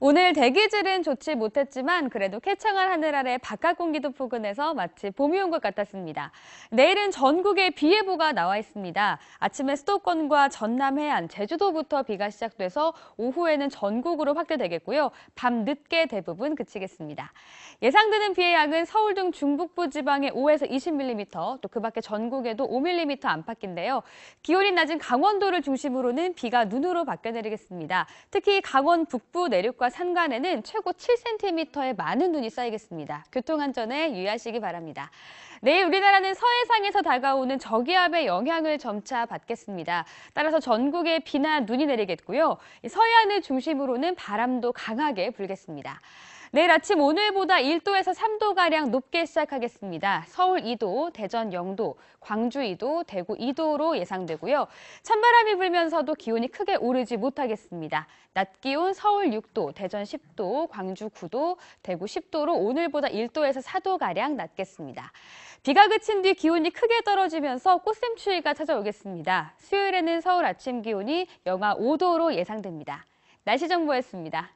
오늘 대기질은 좋지 못했지만 그래도 쾌청한 하늘 아래 바깥 공기도 포근해서 마치 봄이 온 것 같았습니다. 내일은 전국에 비 예보가 나와 있습니다. 아침에 수도권과 전남 해안, 제주도부터 비가 시작돼서 오후에는 전국으로 확대되겠고요. 밤 늦게 대부분 그치겠습니다. 예상되는 비의 양은 서울 등 중북부 지방에 5에서 20mm, 또 그 밖에 전국에도 5mm 안팎인데요. 기온이 낮은 강원도를 중심으로는 비가 눈으로 바뀌어 내리겠습니다. 특히 강원 북부 내륙과 산간에는 최고 7cm의 많은 눈이 쌓이겠습니다. 교통안전에 유의하시기 바랍니다. 내일 우리나라는 서해상에서 다가오는 저기압의 영향을 점차 받겠습니다. 따라서 전국에 비나 눈이 내리겠고요. 서해안을 중심으로는 바람도 강하게 불겠습니다. 내일 아침 오늘보다 1도에서 3도가량 높게 시작하겠습니다. 서울 2도, 대전 0도, 광주 2도, 대구 2도로 예상되고요. 찬바람이 불면서도 기온이 크게 오르지 못하겠습니다. 낮 기온 서울 6도, 대전 10도, 광주 9도, 대구 10도로 오늘보다 1도에서 4도가량 낮겠습니다. 비가 그친 뒤 기온이 크게 떨어지면서 꽃샘추위가 찾아오겠습니다. 수요일에는 서울 아침 기온이 영하 5도로 예상됩니다. 날씨 정보였습니다.